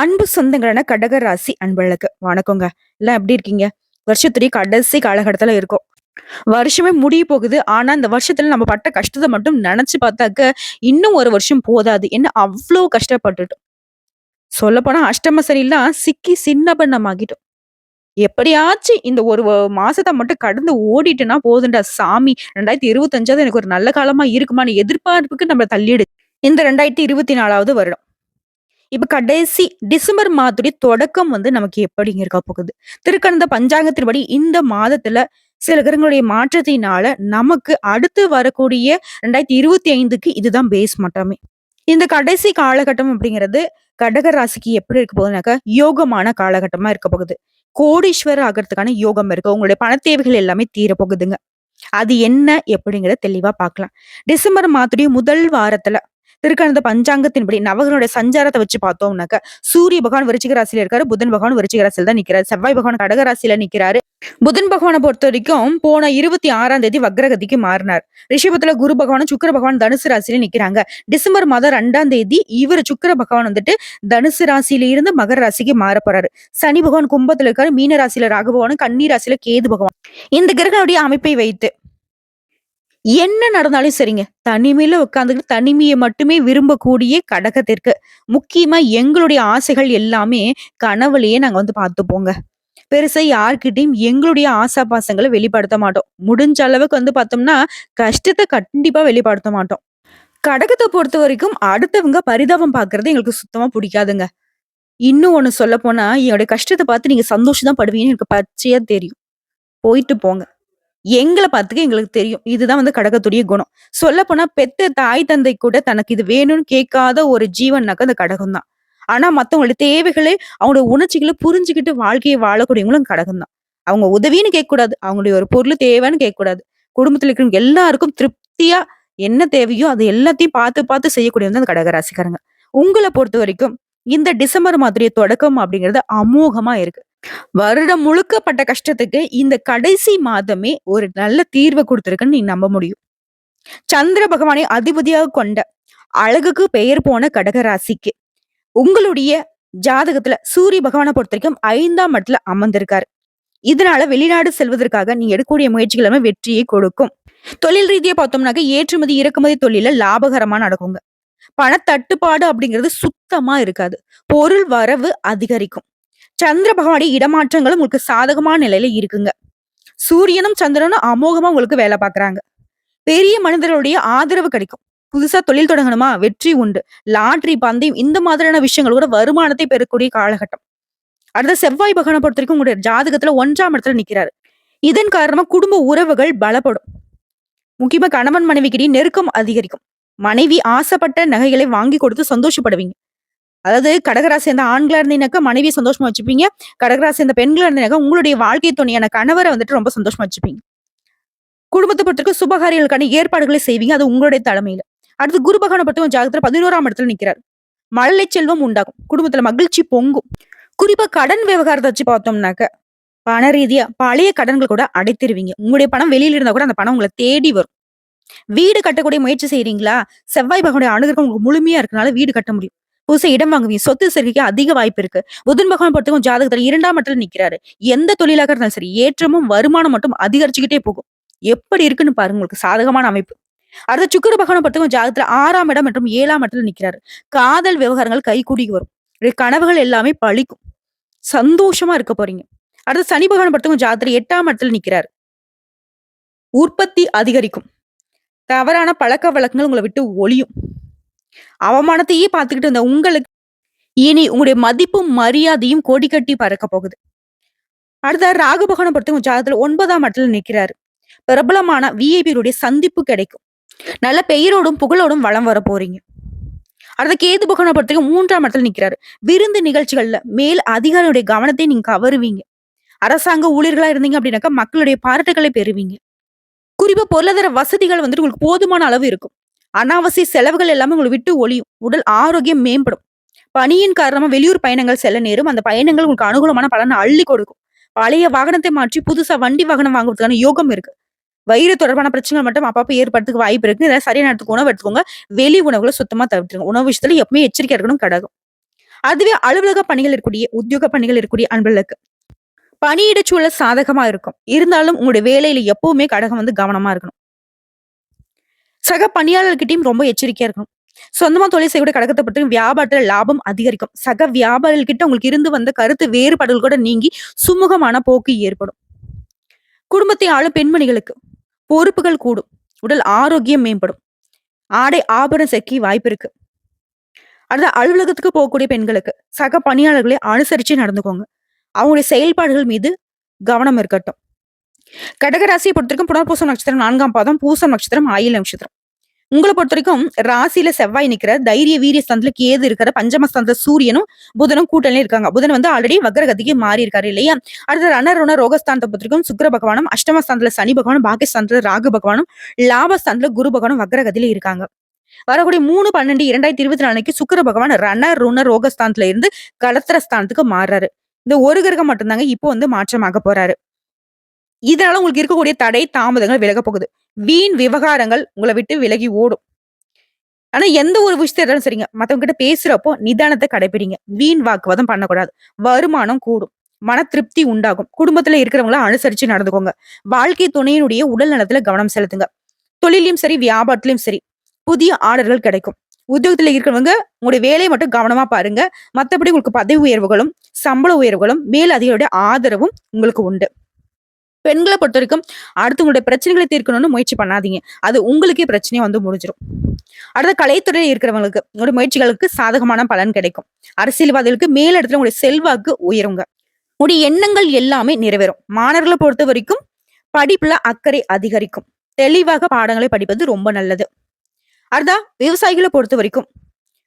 அன்பு சொந்தங்களான கடகராசி ராசி வணக்கங்க. எல்லாம் எப்படி இருக்கீங்க? வருஷத்துடைய கடைசி காலகட்டத்துல இருக்கும். வருஷமே முடிய போகுது. ஆனா இந்த வருஷத்துல நம்ம பட்ட கஷ்டத்தை மட்டும் நினைச்சு பார்த்தாக்க இன்னும் ஒரு வருஷம் போதாது. என்ன அவ்வளோ கஷ்டப்பட்டுட்டோம். சொல்ல போனா அஷ்டம சரியெல்லாம் சிக்கி சின்ன பண்ணமாகிட்டோம் எப்படியாச்சும் இந்த ஒரு மாசத்தை மட்டும் கடந்து ஓடிட்டுனா போதுண்டா சாமி. ரெண்டாயிரத்தி இருபத்தஞ்சாவது எனக்கு ஒரு நல்ல காலமா இருக்குமான்னு எதிர்பார்ப்புக்கு நம்ம தள்ளிடு. இந்த ரெண்டாயிரத்தி இருபத்தி நாலாவது வருடம். இப்ப கடைசி டிசம்பர் மாதத்துடைய தொடக்கம் வந்து நமக்கு எப்படிங்க இருக்க போகுது? திருக்கணந்த பஞ்சாங்கத்தின்படி இந்த மாதத்துல சில கிரகங்களுடைய மாற்றத்தினால நமக்கு அடுத்து வரக்கூடிய ரெண்டாயிரத்தி இருபத்தி ஐந்துக்கு இதுதான் பேஸ் மட்டுமே. இந்த கடைசி காலகட்டம் அப்படிங்கிறது கடக ராசிக்கு எப்படி இருக்க போகுதுனாக்கா யோகமான காலகட்டமா இருக்க போகுது. கோடீஸ்வரர் ஆகிறதுக்கான யோகம் இருக்கு. உங்களுடைய பண தேவைகள் எல்லாமே தீர போகுதுங்க. அது என்ன? எப்படிங்கிறத தெளிவா பார்க்கலாம். டிசம்பர் மாதத்துடைய முதல் வாரத்துல திருக்கணந்த பஞ்சாங்கத்தின்படி நவகனுடைய சஞ்சாரத்தை வச்சு பார்த்தோம்னாக்க சூரிய பகவான் விருச்சிக ராசியில இருக்காரு புதன் பகவான் விருச்சிக ராசியில தான் நிக்கிறாரு செவ்வாய் பகவான் கடக ராசியில நிக்கிறாரு. புதன் பகவானை பொறுத்த வரைக்கும் போன இருபத்தி ஆறாம் தேதி வக்ரகதிக்கு மாறினார். ரிஷபத்துல குரு பகவானும் சுக்கிர பகவான் தனுசு ராசியில நிக்கிறாங்க. டிசம்பர் மாதம் ரெண்டாம் தேதி இவர் சுக்கிர பகவான் வந்துட்டு தனுசு ராசியில இருந்து மகர ராசிக்கு மாற போறாரு. சனி பகவான் கும்பத்துல இருக்காரு மீன ராசியில ராகு பகவானும் கன்னி ராசியில கேது பகவான். இந்த கிரகனுடைய அமைப்பை வைத்து என்ன நடந்தாலும் சரிங்க. தனிமையில உட்காந்துக்கிட்டு தனிமையை மட்டுமே விரும்பக்கூடிய கடகத்திற்கு முக்கியமா எங்களுடைய ஆசைகள் எல்லாமே கனவுலயே நாங்க வந்து பார்த்துப்போங்க. பெருசா யார்கிட்டயும் எங்களுடைய ஆசா பாசங்களை வெளிப்படுத்த மாட்டோம். முடிஞ்ச அளவுக்கு வந்து பார்த்தோம்னா கஷ்டத்தை கண்டிப்பா வெளிப்படுத்த மாட்டோம். கடகத்தை பொறுத்த வரைக்கும் அடுத்தவங்க பரிதாபம் பார்க்கறது எங்களுக்கு சுத்தமா பிடிக்காதுங்க. இன்னும் ஒண்ணு சொல்ல போனா என்னுடைய கஷ்டத்தை பார்த்து நீங்க சந்தோஷம் தான் படுவீங்கன்னு எனக்கு பச்சையா தெரியும். போயிட்டு போங்க. எங்களை பார்த்துக்க எங்களுக்கு தெரியும். இதுதான் வந்து கடகத்துடைய குணம். சொல்ல போனா பெத்த தாய் தந்தை கூட தனக்கு இது வேணும்னு கேட்காத ஒரு ஜீவன்னாக்க அந்த கடகம் தான் ஆனா மத்தவங்களுடைய தேவைகளை அவங்களோட உணர்ச்சிகளை புரிஞ்சுக்கிட்டு வாழ்க்கையை வாழக்கூடியவங்களும் கடகம் தான் அவங்க உதவின்னு கேட்கக்கூடாது. அவங்களுடைய ஒரு பொருள் தேவைன்னு கேட்கக்கூடாது. குடும்பத்தில் குடும்பத்துல இருக்கிறவங்க எல்லாருக்கும் திருப்தியா என்ன தேவையோ அது எல்லாத்தையும் பார்த்து பார்த்து செய்யக்கூடியவங்க அந்த கடகராசிக்காரங்க உங்களை பொறுத்த வரைக்கும் இந்த டிசம்பர் மாதிரி தொடக்கம் அப்படிங்கிறது அமோகமா இருக்கு. வருடம் முழுக்கப்பட்ட கஷ்டத்துக்கு இந்த கடைசி மாதமே ஒரு நல்ல தீர்வை கொடுத்துருக்குன்னு நீ நம்ப முடியும். சந்திர பகவானை அதிபதியாக கொண்ட அழகுக்கு பெயர் போன கடகராசிக்கு உங்களுடைய ஜாதகத்துல சூரிய பகவானை பொறுத்த வரைக்கும் ஐந்தாம் இடத்துல அமர்ந்திருக்காரு. இதனால வெளிநாடு செல்வதற்காக நீ எடுக்கக்கூடிய முயற்சிகள் எல்லாமே வெற்றியை கொடுக்கும். தொழில் ரீதியா பார்த்தோம்னாக்க ஏற்றுமதி இறக்குமதி தொழில லாபகரமா நடக்குங்க. பணத்தட்டுப்பாடு அப்படிங்கிறது சுத்தமா இருக்காது. பொருள் வரவு அதிகரிக்கும். சந்திர பகவானுடைய இடமாற்றங்களும் உங்களுக்கு சாதகமான நிலையில இருக்குங்க. சூரியனும் சந்திரனும் அமோகமா உங்களுக்கு வேலை பார்க்குறாங்க. பெரிய மனிதர்களுடைய ஆதரவு கிடைக்கும். புதுசா தொழில் தொடங்கணுமா? வெற்றி உண்டு. லாட்ரி பந்தயம் இந்த மாதிரியான விஷயங்கள் கூட வருமானத்தை பெறக்கூடிய காலகட்டம். அடுத்த செவ்வாய் பகவானை பொறுத்த வரைக்கும் உங்களுடைய ஜாதகத்துல ஒன்றாம் இடத்துல நிக்கிறாரு. இதன் காரணமா குடும்ப உறவுகள் பலப்படும். முக்கியமா கணவன் மனைவிக்கிடையே நெருக்கம் அதிகரிக்கும். மனைவி ஆசைப்பட்ட நகைகளை வாங்கி கொடுத்து சந்தோஷப்படுவீங்க. அதாவது கடகரா சேர்ந்த ஆண்களா இருந்தீங்கனாக்கா மனைவியை சந்தோஷமா வச்சுப்பீங்க. கடகரா சேர்ந்த பெண்களா இருந்தீங்கனாக்கா உங்களுடைய வாழ்க்கை துணையான கணவரை வந்துட்டு ரொம்ப சந்தோஷமா வச்சுப்பீங்க. குடும்பத்தை பொறுத்திருக்க சுபகாரியங்களுக்கான ஏற்பாடுகளை செய்வீங்க. அது உங்களுடைய தலைமையில. அடுத்து குரு பகவானை பொறுத்தவங்க ஜாதகத்துல பதினோராம் இடத்துல நிக்கிறார். மழலை செல்வம் உண்டாகும். குடும்பத்துல மகிழ்ச்சி பொங்கும். குறிப்பா கடன் விவகாரத்தை வச்சு பார்த்தோம்னாக்க பண ரீதியா பழைய கடன்கள் கூட அடைத்திருவீங்க. உங்களுடைய பணம் வெளியில இருந்தா கூட அந்த பணம் உங்களை தேடி வரும். வீடு கட்டக்கூடிய முயற்சி செய்றீங்களா? செவ்வாய் பகவானுடைய அணுகிறகம் உங்களுக்கு முழுமையா இருக்கனால வீடு கட்ட முடியும். புதுசா இடம் வாங்குவீங்க. சொத்து சேர்க்கைக்கு அதிக வாய்ப்பு இருக்கு. புதன் பகவான் பொறுத்தவங்க ஜாதகத்துல இரண்டாம் இடத்துல நிக்கிறாரு. எந்த தொழிலாக இருந்தாலும் சரி ஏற்றமும் வருமானம் மட்டும் அதிகரிச்சுக்கிட்டே போகும். எப்படி இருக்குன்னு பாருங்க உங்களுக்கு சாதகமான அமைப்பு. அடுத்த சுக்கிர பகவானை பொறுத்தவங்க ஜாதகத்துல ஆறாம் இடம் மற்றும் ஏழாம் இடத்துல நிக்கிறாரு. காதல் விவகாரங்கள் கைகூடி வரும். கனவுகள் எல்லாமே பழிக்கும். சந்தோஷமா இருக்க போறீங்க. அடுத்து சனி பகவான் பொறுத்தவங்க ஜாதகத்துல எட்டாம் இடத்துல நிக்கிறாரு. உற்பத்தி அதிகரிக்கும். தவறான பழக்க வழக்கங்கள் உங்களை விட்டு ஒளியும். அவமானத்தையே பார்த்துக்கிட்டு இருந்த உங்களுக்கு இனி உங்களுடைய மதிப்பும் மரியாதையும் கொடி கட்டி பறக்க போகுது. அடுத்த ராகு பகவானை பொறுத்தவங்க ஜாதகத்துல ஒன்பதாம் இடத்துல நிக்கிறாரு. பிரபலமான விஐபியுடைய சந்திப்பு கிடைக்கும். நல்ல பெயரோடும் புகழோடும் வளம் வர போறீங்க. அடுத்த கேது பகவானை பொறுத்தவரைக்கும் மூன்றாம் இடத்துல நிக்கிறாரு. விருந்து நிகழ்ச்சிகள்ல மேல் அதிகாரியுடைய கவனத்தை நீங்க கவருவீங்க. அரசாங்க ஊழியர்களா இருந்தீங்க அப்படின்னாக்கா மக்களுடைய பாராட்டுகளை பெறுவீங்க. குறிப்பா பொருளாதார வசதிகள் வந்துட்டு உங்களுக்கு போதுமான அளவு இருக்கும். அனாவசிய செலவுகள் எல்லாமே உங்களை விட்டு ஒளியும் உடல் ஆரோக்கியம் மேம்படும். பணியின் காரணமா வெளியூர் பயணங்கள் செல்ல நேரும். அந்த பயணங்கள் உங்களுக்கு அனுகூலமான பலனை அள்ளி கொடுக்கும். பழைய வாகனத்தை மாற்றி புதுசா வண்டி வாகனம் வாங்குறதுக்கான யோகம் இருக்கு. வயிறு தொடர்பான பிரச்சனைகள் மட்டும் அப்பப்போ ஏற்படுறதுக்கு வாய்ப்பு இருக்கு. இதை சரியான நேரத்துக்கு உணவு எடுத்துக்கோங்க. வெளி உணவுகளை சுத்தமா தவிர்த்துருங்க. உணவு விஷயத்துல எப்பவுமே எச்சரிக்கை இருக்கணும் கடகம் அதுவே அலுவலக பணிகள் இருக்கக்கூடிய உத்தியோக பணிகள் இருக்கக்கூடிய அன்பர்களுக்கு. பணியிட சூழல் சாதகமா இருக்கும். இருந்தாலும் உங்களுடைய வேலையில எப்பவுமே கடகம் வந்து கவனமா இருக்கணும். சக பணியாளர்கிட்டையும் ரொம்ப எச்சரிக்கையா இருக்கணும். சொந்தமா தொழில் செய்யக்கூடிய கடகத்தை பொறுத்த வியாபாரத்துல லாபம் அதிகரிக்கும். சக வியாபாரிகிட்ட உங்களுக்கு இருந்து வந்த கருத்து வேறுபாடுகள் கூட நீங்கி சுமூகமான போக்கு ஏற்படும். குடும்பத்தை ஆளும் பெண்மணிகளுக்கு பொறுப்புகள் கூடும். உடல் ஆரோக்கியம் மேம்படும். ஆடை ஆபரண சேர்க்கை வாய்ப்பு இருக்கு. அடுத்த அலுவலகத்துக்கு போகக்கூடிய பெண்களுக்கு சக பணியாளர்களை அனுசரிச்சு நடந்துக்கோங்க. அவங்களுடைய செயல்பாடுகள் மீது கவனம் இருக்கட்டும். கடகராசியை பொறுத்தவரைக்கும் புனர்பூசம் நட்சத்திரம் நான்காம் பாதம் பூசம் நட்சத்திரம் ஆயில நட்சத்திரம். உங்களை பொறுத்த வரைக்கும் ராசியில செவ்வாய் நிக்கிற தைரிய வீரிய ஸ்தானத்துல கேது இருக்கிற பஞ்சமஸ்தந்த சூரியனும் புதனும் கூட்டணியும் இருக்காங்க. புதன் வந்து ஆல்ரெடி வக்ரகதிக்கு மாறி இருக்காரு இல்லையா? அடுத்த ரணருண ரோகஸ்தானத்தை பொறுத்திருக்கும் சுக்கர பகவானும் அஷ்டமஸ்தானத்துல சனி பகவானும் பாகிஸ்தானத்துல ராகு பகவானும் லாபஸ்தானத்துல குரு பகவானும் வக்ரகதியில இருக்காங்க. வரக்கூடிய மூணு பன்னெண்டு இரண்டாயிரத்தி இருபத்தி நாலுக்கு சுக்கர பகவான் ரண ருண ரோகஸ்தானத்துல இருந்து கலத்திர ஸ்தானத்துக்கு மாறுறாரு. இந்த ஒரு கிரகம் மட்டும்தாங்க இப்போ வந்து மாற்றமாக போறாரு. இதனால உங்களுக்கு இருக்கக்கூடிய தடை தாமதங்கள் விலக போகுது. வீண் விவகாரங்கள் உங்களை விட்டு விலகி ஓடும். ஆனா எந்த ஒரு விஷயத்த இருந்தாலும் சரிங்க மத்தவங்க கிட்ட பேசுறப்போ நிதானத்தை கடைபிடிங்க வீண் வாக்குவாதம் பண்ணக்கூடாது. வருமானம் கூடும். மன திருப்தி உண்டாகும். குடும்பத்துல இருக்கிறவங்கள அனுசரிச்சு நடந்துக்கோங்க. வாழ்க்கை துணையினுடைய உடல் நலத்துல கவனம் செலுத்துங்க. தொழிலையும் சரி வியாபாரத்திலையும் சரி புதிய ஆர்டர்கள் கிடைக்கும். உத்தியோகத்தில் இருக்கிறவங்க உங்களுடைய வேலையை மட்டும் கவனமா பாருங்க. மத்தபடி உங்களுக்கு பதவி உயர்வுகளும் சம்பள உயர்வுகளும் மேல் அதிகாரியுடைய ஆதரவும் உங்களுக்கு உண்டு. பெண்களை பொறுத்த வரைக்கும் அடுத்தவங்களுடைய பிரச்சனைகளை தீர்க்கணும்னு முயற்சி பண்ணாதீங்க. அது உங்களுக்கே பிரச்சனையை வந்து முடிஞ்சிடும் அடுத்த கலைத்துறையில் இருக்கிறவங்களுக்கு உங்களுடைய முயற்சிகளுக்கு சாதகமான பலன் கிடைக்கும். அரசியல்வாதிகளுக்கு மேலிடத்துல உங்களுடைய செல்வாக்கு உயருங்க. உங்களுடைய எண்ணங்கள் எல்லாமே நிறைவேறும். மாணவர்களை பொறுத்த வரைக்கும் படிப்புல அக்கறை அதிகரிக்கும். தெளிவாக பாடங்களை படிப்பது ரொம்ப நல்லது. அடுத்தா விவசாயிகளை பொறுத்த வரைக்கும்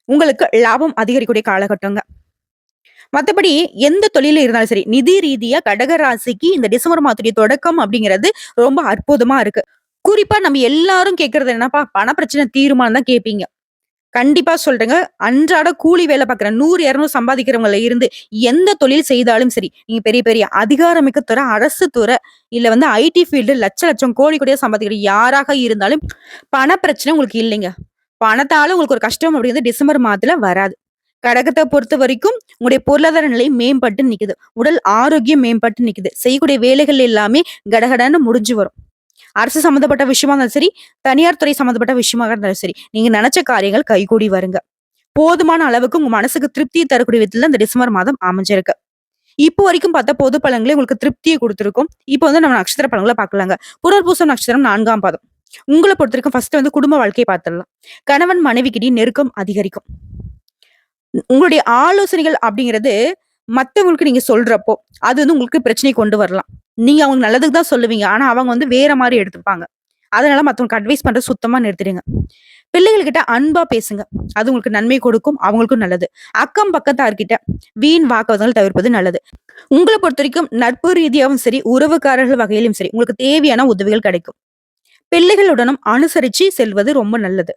உங்களுக்கு லாபம் அதிகரிக்கக்கூடிய காலகட்டங்க. மத்தபடி எந்த தொழில இருந்தாலும் சரி நிதி ரீதியா கடக ராசிக்கு இந்த டிசம்பர் மாதத்துடைய தொடக்கம் அப்படிங்கிறது ரொம்ப அற்புதமா இருக்கு. குறிப்பா நம்ம எல்லாரும் கேட்கறது என்னப்பா? பண பிரச்சனை தீருமானம் தான் கேட்பீங்க கண்டிப்பா சொல்றேங்க. அன்றாட கூலி வேலை பார்க்குற நூறு இரநூறு சம்பாதிக்கிறவங்கள இருந்து எந்த தொழில் செய்தாலும் சரி நீங்க பெரிய பெரிய அதிகாரமிக்க துறை அரசு துறை இல்ல வந்து ஐடி ஃபீல்டு லட்ச லட்சம் கோடி கோடியா சம்பாதிக்கிற யாராக இருந்தாலும் பண பிரச்சனை உங்களுக்கு இல்லைங்க. பணத்தால உங்களுக்கு ஒரு கஷ்டம் அப்படிங்கிறது டிசம்பர் மாதத்துல வராது. கடகத்தை பொறுத்த வரைக்கும் உங்களுடைய பொருளாதார நிலை மேம்பட்டு நிக்குது. உடல் ஆரோக்கியம் மேம்பட்டு நிக்குது. செய்யக்கூடிய வேலைகள் எல்லாமே கடகடன்னு முடிஞ்சு வரும். அரசு சம்பந்தப்பட்ட விஷயமா இருந்தாலும் சரி தனியார் துறை சம்மந்தப்பட்ட விஷயமாக இருந்தாலும் சரி நீங்க நினைச்ச காரியங்கள் கைகூடி வருங்க. போதுமான அளவுக்கு உங்க மனசுக்கு திருப்தியை தரக்கூடிய விதத்துல இந்த டிசம்பர் மாதம் அமைஞ்சிருக்கு. இப்போ வரைக்கும் பார்த்தா பொது பழங்களே உங்களுக்கு திருப்தியை கொடுத்துருக்கும். இப்போ வந்து நம்ம நட்சத்திர பழங்களை பார்க்கலாங்க. புனர்பூசம் நட்சத்திரம் நான்காம் பாதம். உங்களை பொறுத்த வரைக்கும் ஃபர்ஸ்ட் வந்து குடும்ப வாழ்க்கையை பார்த்துடலாம். கணவன் மனைவிக்கிட்டே நெருக்கம் அதிகரிக்கும். உங்களுடைய ஆலோசனைகள் அப்படிங்கிறது மத்தவங்களுக்கு நீங்க சொல்றப்போ அது வந்து உங்களுக்கு பிரச்சனை கொண்டு வரலாம். நீங்க அவங்க நல்லதுக்கு தான் சொல்லுவீங்க. ஆனா அவங்க வந்து வேற மாதிரி எடுத்துப்பாங்க. அதனால மத்தவங்களுக்கு அட்வைஸ் பண்றது சுத்தமா நிறுத்திடுங்க. பிள்ளைகள் கிட்ட அன்பா பேசுங்க. அது உங்களுக்கு நன்மை கொடுக்கும். அவங்களுக்கும் நல்லது. அக்கம் பக்கத்தார்கிட்ட வீண் வாக்குவாதங்கள் தவிர்ப்பது நல்லது. உங்களை பொறுத்த வரைக்கும் நட்பு ரீதியாகவும் சரி உறவுக்காரர்கள் வகையிலும் சரி உங்களுக்கு தேவையான உதவிகள் கிடைக்கும். பிள்ளைகளுடனும் அனுசரிச்சு செல்வது ரொம்ப நல்லது.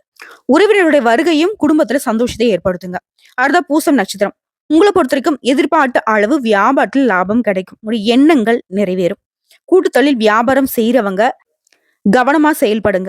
உறவினருடைய வருகையும் குடும்பத்துல சந்தோஷத்தை ஏற்படுத்துங்க. அடுத்த பூசம் நட்சத்திரம். உங்களை பொறுத்த வரைக்கும் எதிர்பார்த்த அளவு வியாபாரத்தில் லாபம் கிடைக்கும். ஒரு எண்ணங்கள் நிறைவேறும். கூட்டுத்தொழில் வியாபாரம் செய்யறவங்க கவனமா செயல்படுங்க.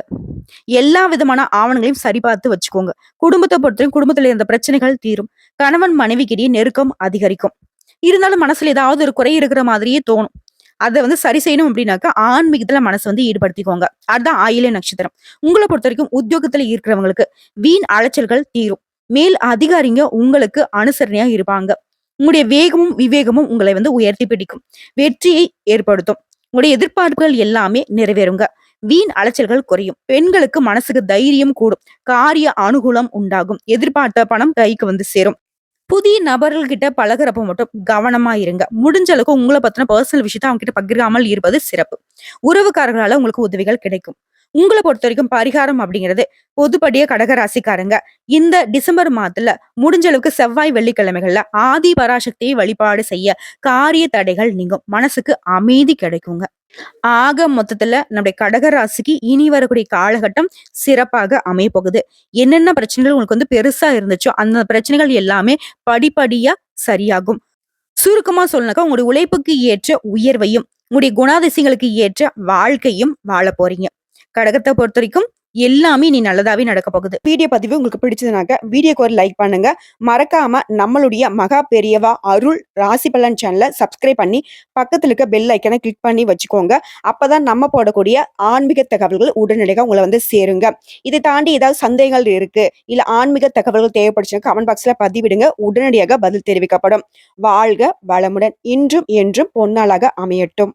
எல்லா விதமான ஆவணங்களையும் சரிபார்த்து வச்சுக்கோங்க. குடும்பத்தை பொறுத்தவரைக்கும் குடும்பத்துல இருந்த பிரச்சனைகள் தீரும். கணவன் மனைவிக்கிடையே நெருக்கம் அதிகரிக்கும். இருந்தாலும் மனசுல ஏதாவது ஒரு குறை இருக்கிற மாதிரியே தோணும். அதை வந்து சரி செய்யணும் அப்படின்னாக்கா ஆன்மீகத்துல மனசு வந்து ஈடுபடுத்திக்கோங்க. அதுதான் ஆயில நட்சத்திரம். உங்களை பொறுத்த வரைக்கும் உத்தியோகத்துல இருக்கிறவங்களுக்கு வீண் அலைச்சல்கள் தீரும். மேல் அதிகாரிங்க உங்களுக்கு அனுசரணையா இருப்பாங்க. உங்களுடைய வேகமும் விவேகமும் உங்களை வந்து உயர்த்தி பிடிக்கும். வெற்றியை ஏற்படுத்தும். உங்களுடைய எதிர்பார்ப்புகள் எல்லாமே நிறைவேறுங்க. வீண் அலைச்சல்கள் குறையும். பெண்களுக்கு மனசுக்கு தைரியம் கூடும். காரிய அனுகூலம் உண்டாகும். எதிர்பார்த்த பணம் கைக்கு வந்து சேரும். புதிய நபர்கள் கிட்ட பழகுறப்ப மட்டும் கவனமா இருங்க. முடிஞ்ச அளவுக்கு உங்களை பத்தின பர்சனல் விஷயத்த அவங்க கிட்ட பகிராமல் இருப்பது சிறப்பு. உறவுக்காரர்களால உங்களுக்கு உதவிகள் கிடைக்கும். உங்களை பொறுத்த வரைக்கும் பரிகாரம் அப்படிங்கிறது பொதுப்படிய கடக ராசிக்காரங்க இந்த டிசம்பர் மாதத்துல முடிஞ்ச அளவுக்கு செவ்வாய் வெள்ளிக்கிழமைகள்ல ஆதி பராசக்தியை வழிபாடு செய்ய காரிய தடைகள் நீங்கும். மனசுக்கு அமைதி கிடைக்குங்க. ஆக மொத்தத்துல நம்முடைய கடகராசிக்கு இனி வரக்கூடிய காலகட்டம் சிறப்பாக அமைய போகுது என்னென்ன பிரச்சனைகள் உங்களுக்கு வந்து பெருசா இருந்துச்சோ அந்த பிரச்சனைகள் எல்லாமே படிப்படியா சரியாகும். சுருக்கமா சொல்லனாக்கா உங்களுடைய உழைப்புக்கு ஏற்ற உயர்வையும் உங்களுடைய குணாதிசயங்களுக்கு ஏற்ற வாழ்க்கையும் வாழ போறீங்க. கடகத்தை பொறுத்த வரைக்கும் எல்லாமே நீ நல்லதாவே நடக்க போகுது. வீடியோ பதிவு உங்களுக்கு பிடிச்சதுனாக்க வீடியோக்கு ஒரு லைக் பண்ணுங்க. மறக்காம நம்மளுடைய மகா பெரியவா அருள் ராசி பலன் சேனலை சப்ஸ்கிரைப் பண்ணி பக்கத்துல இருக்க பெல் ஐக்கனை கிளிக் பண்ணி வச்சுக்கோங்க. அப்பதான் நம்ம போடக்கூடிய ஆன்மீக தகவல்கள் உடனடியாக உங்களை வந்து சேருங்க. இதை தாண்டி ஏதாவது சந்தேகங்கள் இருக்கு இல்ல ஆன்மீக தகவல்கள் தேவைப்படுச்சுன்னா கமெண்ட் பாக்ஸ்ல பதிவிடுங்க. உடனடியாக பதில் தெரிவிக்கப்படும். வாழ்க வளமுடன் இன்றும் என்றும் பொன்னாளாக அமையட்டும்.